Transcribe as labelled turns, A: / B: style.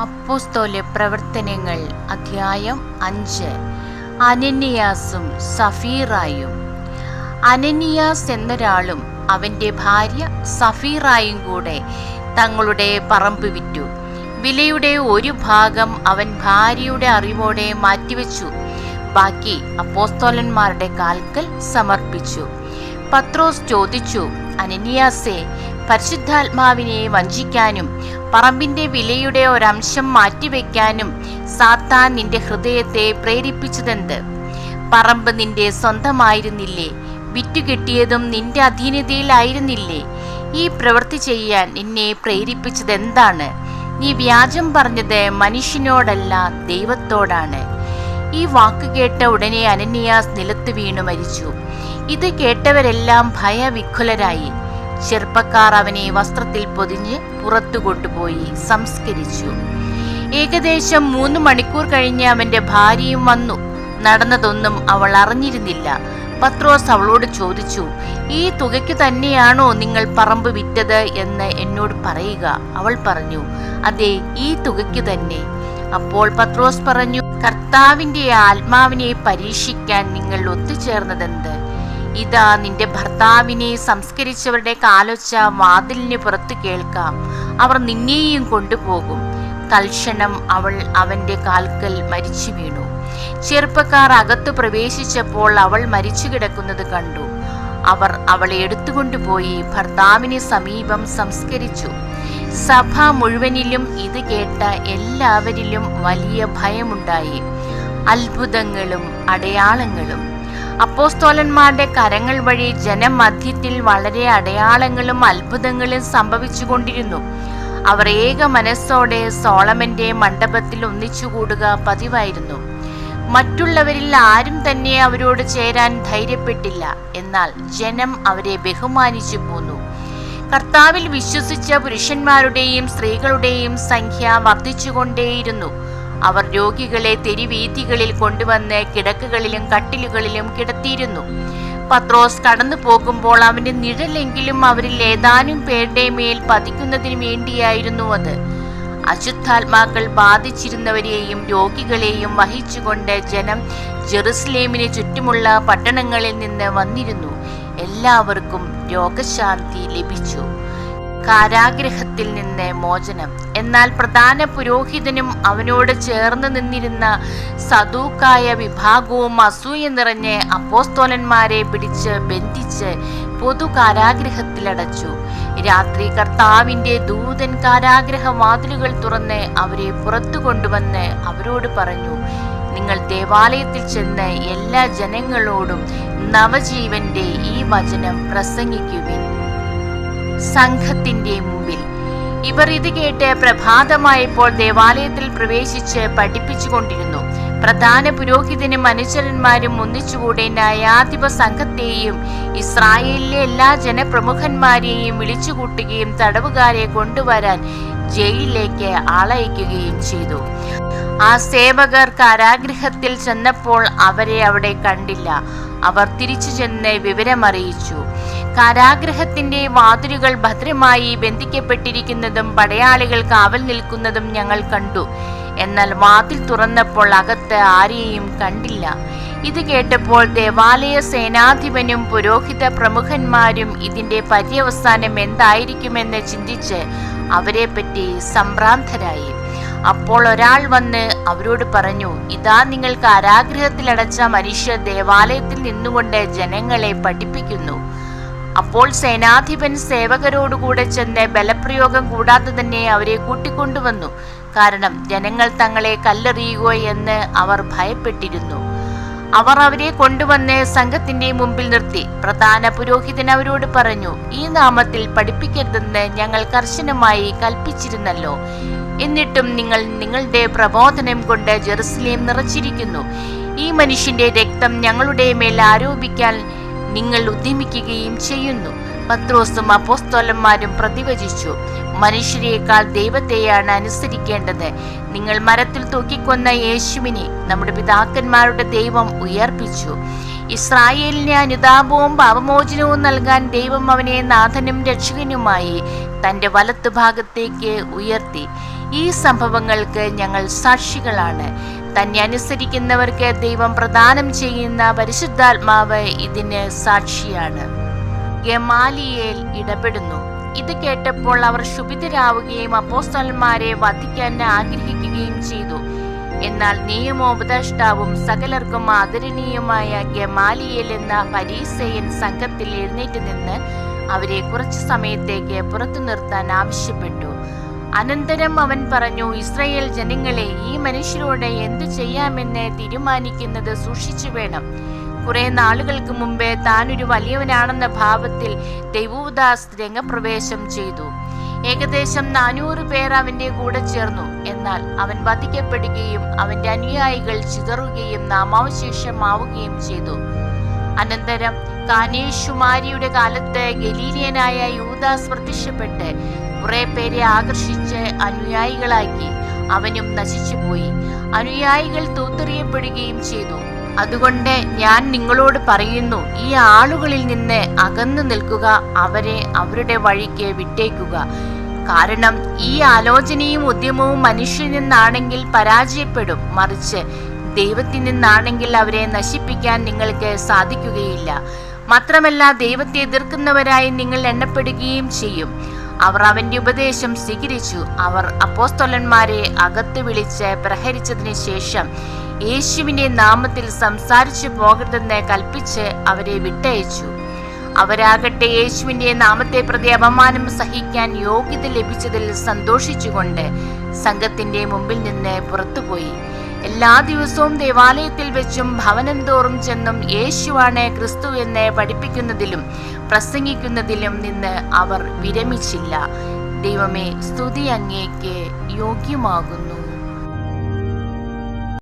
A: അപ്പോസ്തോല പ്രവർത്തനങ്ങൾ അധ്യായം അഞ്ച്. അനന്യാസും സഫീറായും. അനന്യാസ് എന്നൊരാളും അവന്റെ ഭാര്യ സഫീറായും കൂടെ തങ്ങളുടെ പറമ്പ് വിറ്റു. വിലയുടെ ഒരു ഭാഗം അവൻ ഭാര്യയുടെ അറിവോടെ മാറ്റിവെച്ചു. ബാക്കി അപ്പോസ്തോലന്മാരുടെ കാൽക്കൽ സമർപ്പിച്ചു. പത്രോസ് ചോദിച്ചു അനനിയാസെ പരിശുദ്ധാത്മാവിനെ വഞ്ചിക്കാനും പറമ്പിന്റെ വിലയുടെ ഒരംശം മാറ്റിവെക്കാനും സാത്താൻ നിന്റെ ഹൃദയത്തെ പ്രേരിപ്പിച്ചതെന്ത്? പറമ്പ് നിന്റെ സ്വന്തമായിരുന്നില്ലേ? വിറ്റുകിട്ടിയതും നിന്റെ അധീനതയിലായിരുന്നില്ലേ? ഈ പ്രവൃത്തി ചെയ്യാൻ നിന്നെ പ്രേരിപ്പിച്ചതെന്താണ്? നീ വ്യാജം പറഞ്ഞത് മനുഷ്യനോടല്ല ദൈവത്തോടാണ്. ഈ വാക്ക് കേട്ട ഉടനെ അനന്യാസ് നിലത്ത് വീണു മരിച്ചു. ഇത് കേട്ടവരെല്ലാം ഭയവിഖുലരായി. ചെറുപ്പക്കാർ അവനെ വസ്ത്രത്തിൽ പൊതിഞ്ഞ് പുറത്തു കൊണ്ടുപോയി സംസ്കരിച്ചു. ഏകദേശം മൂന്ന് മണിക്കൂർ കഴിഞ്ഞ് അവന്റെ ഭാര്യയും വന്നു. നടന്നതൊന്നും അവൾ അറിഞ്ഞിരുന്നില്ല. പത്രോസ് അവളോട് ചോദിച്ചു ഈ തുകയ്ക്ക് തന്നെയാണോ നിങ്ങൾ പറമ്പ് വിറ്റത് എന്ന് എന്നോട് പറയുക അവൾ പറഞ്ഞു. അതെ ഈ തുകയ്ക്ക് തന്നെ. അപ്പോൾ പത്രോസ് പറഞ്ഞു കർത്താവിന്റെ ആത്മാവിനെ പരീക്ഷിക്കാൻ നിങ്ങൾ ഒത്തുചേർന്നതെന്ത്? ഇതാ നിന്റെ ഭർത്താവിനെ സംസ്കരിച്ചവരുടെ കാലൊച്ച വാതിലിന് പുറത്ത് കേൾക്കാം. അവർ നിന്നെയും കൊണ്ടുപോകും. തൽക്ഷണം അവൾ അവന്റെ കാൽക്കൽ മരിച്ചു വീണു. ചെറുപ്പക്കാർ അകത്തു പ്രവേശിച്ചപ്പോൾ അവൾ മരിച്ചു കിടക്കുന്നത് കണ്ടു. അവർ അവളെ എടുത്തുകൊണ്ടുപോയി ഭർത്താവിന് സമീപം സംസ്കരിച്ചു. സഭ മുഴുവനിലും ഇത് കേട്ട എല്ലാവരിലും വലിയ ഭയമുണ്ടായി. അത്ഭുതങ്ങളും അടയാളങ്ങളും. അപ്പോസ്തോലന്മാരുടെ കരങ്ങൾ വഴി ജനമധ്യത്തിൽ വളരെ അടയാളങ്ങളും അത്ഭുതങ്ങളും സംഭവിച്ചുകൊണ്ടിരുന്നു. അവർ ഏക മനസ്സോടെ സോളമന്റെ മണ്ഡപത്തിൽ ഒന്നിച്ചുകൂടുക പതിവായിരുന്നു. മറ്റുള്ളവരിൽ ആരും തന്നെ അവരോട് ചേരാൻ ധൈര്യപ്പെട്ടില്ല. എന്നാൽ ജനം അവരെ ബഹുമാനിച്ചു പോന്നു. കർത്താവിൽ വിശ്വസിച്ച പുരുഷന്മാരുടെയും സ്ത്രീകളുടെയും സംഖ്യ വർദ്ധിച്ചുകൊണ്ടേയിരുന്നു. അവർ രോഗികളെ തെരുവീഥികളിൽ കൊണ്ടുവന്ന് കിടക്കുകളിലും കട്ടിലുകളിലും കിടത്തിയിരുന്നു. പത്രോസ് കടന്നു പോകുമ്പോൾ അവന്റെ നിഴലെങ്കിലും അവരിൽ ഏതാനും പേരുടെ മേൽ പതിക്കുന്നതിന് വേണ്ടിയായിരുന്നു അത്. അശുദ്ധാത്മാക്കൾ ബാധിച്ചിരുന്നവരെയും രോഗികളെയും വഹിച്ചുകൊണ്ട് ജനം ജെറുസലേമിന് ചുറ്റുമുള്ള പട്ടണങ്ങളിൽ നിന്ന് വന്നിരുന്നു. എല്ലാവർക്കും രോഗശാന്തി ലഭിച്ചു. കാരാഗ്രഹത്തിൽ നിന്ന് മോചനം. എന്നാൽ പ്രധാന പുരോഹിതനും അവനോട് ചേർന്ന് നിന്നിരുന്ന സദൂക്കായ വിഭാഗവും അസൂയ നിറഞ്ഞ് അപ്പോസ്തോലന്മാരെ പിടിച്ച് ബന്ധിച്ച് പൊതു കാരാഗ്രഹത്തിലടച്ചു രാത്രി കർത്താവിന്റെ ദൂതൻ കാരാഗ്രഹ വാതിലുകൾ തുറന്ന് അവരെ പുറത്തു കൊണ്ടുവന്ന് അവരോട് പറഞ്ഞു നിങ്ങൾ ദേവാലയത്തിൽ ചെന്ന് എല്ലാ ജനങ്ങളോടും നവജീവന്റെ ഈ വചനം പ്രസംഗിക്കുവിൻ. സംഘത്തിന്റെ മുമ്പിൽ. ഇവർ ഇത് കേട്ട് പ്രഭാതമായപ്പോൾ ദേവാലയത്തിൽ പ്രവേശിച്ച് പഠിപ്പിച്ചുകൊണ്ടിരുന്നു. പ്രധാന പുരോഹിതനും അനുചരന്മാരും ഒന്നിച്ചുകൂടെ ന്യായാധിപ സംഘത്തെയും ഇസ്രായേലിലെ എല്ലാ ജനപ്രമുഖന്മാരെയും വിളിച്ചുകൂട്ടുകയും തടവുകാരെ കൊണ്ടുവരാൻ ജയിലിലേക്ക് ആളയക്കുകയും ചെയ്തു. ആ സേവകർ കാരാഗ്രഹത്തിൽ ചെന്നപ്പോൾ അവരെ അവിടെ കണ്ടില്ല. അവർ തിരിച്ചു ചെന്ന് വിവരമറിയിച്ചു. കാരാഗ്രഹത്തിന്റെ വാതിലുകൾ ഭദ്രമായി ബന്ധിക്കപ്പെട്ടിരിക്കുന്നതും പടയാളികൾ കാവൽ നിൽക്കുന്നതും ഞങ്ങൾ കണ്ടു. എന്നാൽ വാതിൽ തുറന്നപ്പോൾ അകത്ത് ആരെയും കണ്ടില്ല. ഇത് കേട്ടപ്പോൾ ദേവാലയ സേനാധിപനും പുരോഹിത പ്രമുഖന്മാരും ഇതിന്റെ പര്യവസാനം എന്തായിരിക്കുമെന്ന് ചിന്തിച്ച് അവരെ അവരെപ്പറ്റി സംഭ്രാന്തരായി. അപ്പോൾ ഒരാൾ വന്ന് അവരോട് പറഞ്ഞു ഇതാ നിങ്ങൾ കാരാഗ്രഹത്തിലടച്ച മനുഷ്യർ ദേവാലയത്തിൽ നിന്നുകൊണ്ട് ജനങ്ങളെ പഠിപ്പിക്കുന്നു. അപ്പോൾ സേനാധിപൻ സേവകരോടുകൂടെ ചെന്ന് ബലപ്രയോഗം കൂടാതെ തന്നെ അവരെ കൂട്ടിക്കൊണ്ടുവന്നു. കാരണം ജനങ്ങൾ തങ്ങളെ കല്ലെറിയുകയോ എന്ന് അവർ ഭയപ്പെട്ടിരുന്നു. അവർ അവരെ കൊണ്ടുവന്ന് സംഘത്തിന്റെ മുമ്പിൽ നിർത്തി. പ്രധാന പുരോഹിതൻ അവരോട് പറഞ്ഞു ഈ നാമത്തിൽ പഠിപ്പിക്കരുതെന്ന് ഞങ്ങൾ കർശനമായി കൽപ്പിച്ചിരുന്നല്ലോ. എന്നിട്ടും നിങ്ങൾ നിങ്ങളുടെ പ്രബോധനം കൊണ്ട് ജെറുസലേം നിറച്ചിരിക്കുന്നു. ഈ മനുഷ്യന്റെ രക്തം ഞങ്ങളുടെ മേൽ ആരോപിക്കാൻ നിങ്ങൾ ഉദ്യമിക്കുകയും ചെയ്യുന്നു. പത്രോസും അപ്പോസ്തോലന്മാരും പ്രതിവചിച്ചു. മനുഷ്യരെക്കാൾ ദൈവത്തെയാണ് അനുസരിക്കേണ്ടത്. നിങ്ങൾ മരത്തിൽ തൂക്കിക്കൊന്ന യേശുവിനെ നമ്മുടെ പിതാക്കന്മാരുടെ ദൈവം ഉയർപ്പിച്ചു. ഇസ്രായേലിന് അനുതാപവും പാപമോചനവും നൽകാൻ ദൈവം അവനെ നാഥനും രക്ഷകനുമായി തന്റെ വലത്തുഭാഗത്തേക്ക് ഉയർത്തി. ഈ സംഭവങ്ങൾക്ക് ഞങ്ങൾ സാക്ഷികളാണ്. തന്നെ അനുസരിക്കുന്നവർക്ക് ദൈവം പ്രദാനം ചെയ്യുന്ന പരിശുദ്ധാത്മാവ് ഇതിന് സാക്ഷിയാണ്. ഗമാലിയേൽ ഇടപെടുന്നു. ഇത് കേട്ടപ്പോൾ അവർ ശുഭിതരാവുകയും അപ്പോസ്തലന്മാരെ വധിക്കാൻ ആഗ്രഹിക്കുകയും ചെയ്തു. എന്നാൽ നിയമോപദേഷ്ടാവും സകലർക്കും ആദരണീയമായ ഗമാലിയേൽ എന്ന പരീസയൻ സംഘത്തിൽ എഴുന്നേറ്റ് നിന്ന് അവരെ കുറച്ചു സമയത്തേക്ക് പുറത്തു നിർത്താൻ ആവശ്യപ്പെട്ടു. അനന്തരം അവൻ പറഞ്ഞു ഇസ്രയേൽ ജനങ്ങളെ ഈ മനുഷ്യരോട് എന്തു ചെയ്യാമെന്ന് തീരുമാനിക്കുന്നത് സൂക്ഷിച്ചു വേണം. കുറെ നാളുകൾക്ക് മുമ്പേ താനൊരു വലിയവനാണെന്ന ഭാവത്തിൽ ദൈവൂദാസ് രംഗപ്രവേശം ചെയ്തു. ഏകദേശം നാനൂറ് പേർ അവന്റെ കൂടെ ചേർന്നു. എന്നാൽ അവൻ വധിക്കപ്പെടുകയും അവന്റെ അനുയായികൾ ചിതറുകയും നാമാവശേഷമാവുകയും ചെയ്തു. അനന്തരം കാനേഷുമാരിയുടെ കാലത്ത് ഗലീലിയനായ യൂദാസ് പ്രത്യക്ഷപ്പെട്ട് കുറെ പേരെ ആകർഷിച്ച് അനുയായികളാക്കി അവനും നശിച്ചുപോയി അനുയായികൾ തൂത്തെറിയപ്പെടുകയും ചെയ്തു. അതുകൊണ്ട് ഞാൻ നിങ്ങളോട് പറയുന്നു ഈ ആളുകളിൽ നിന്ന് അകന്നു നിൽക്കുക അവരെ അവരുടെ വഴിക്ക് വിട്ടേക്കുക. കാരണം ഈ ആലോചനയും ഉദ്യമവും മനുഷ്യനിൽ നിന്നാണെങ്കിൽ പരാജയപ്പെടും. മറിച്ച് ദൈവത്തിൽ നിന്നാണെങ്കിൽ അവരെ നശിപ്പിക്കാൻ നിങ്ങൾക്ക് സാധിക്കുകയില്ല. മാത്രമല്ല ദൈവത്തെ എതിർക്കുന്നവരായി നിങ്ങൾ എണ്ണപ്പെടുകയും ചെയ്യും. അവർ അവന്റെ ഉപദേശം സ്വീകരിച്ചു. അവർ അപ്പോസ്തോലന്മാരെ അകത്ത് വിളിച്ച് പ്രഹരിച്ചതിന് ശേഷം യേശുവിന്റെ നാമത്തിൽ സംസാരിച്ചു പോകരുതെന്ന് കൽപ്പിച്ച് അവരെ വിട്ടയച്ചു. അവരാകട്ടെ യേശുവിന്റെ നാമത്തെ പ്രതി അപമാനം സഹിക്കാൻ യോഗ്യത ലഭിച്ചതിൽ സന്തോഷിച്ചുകൊണ്ട് സംഘത്തിന്റെ മുമ്പിൽ നിന്ന് പുറത്തുപോയി. എല്ലാ ദിവസവും ദേവാലയത്തിൽ വെച്ചും ഭവനം തോറും ചെന്നും യേശുവാണ് ക്രിസ്തു എന്ന് പഠിപ്പിക്കുന്നതിലും പ്രസംഗിക്കുന്നതിലും നിന്ന് അവർ വിരമിച്ചില്ല. ദൈവമേ സ്തുതി അങ്ങേക്ക് യോഗ്യമാകുന്നു.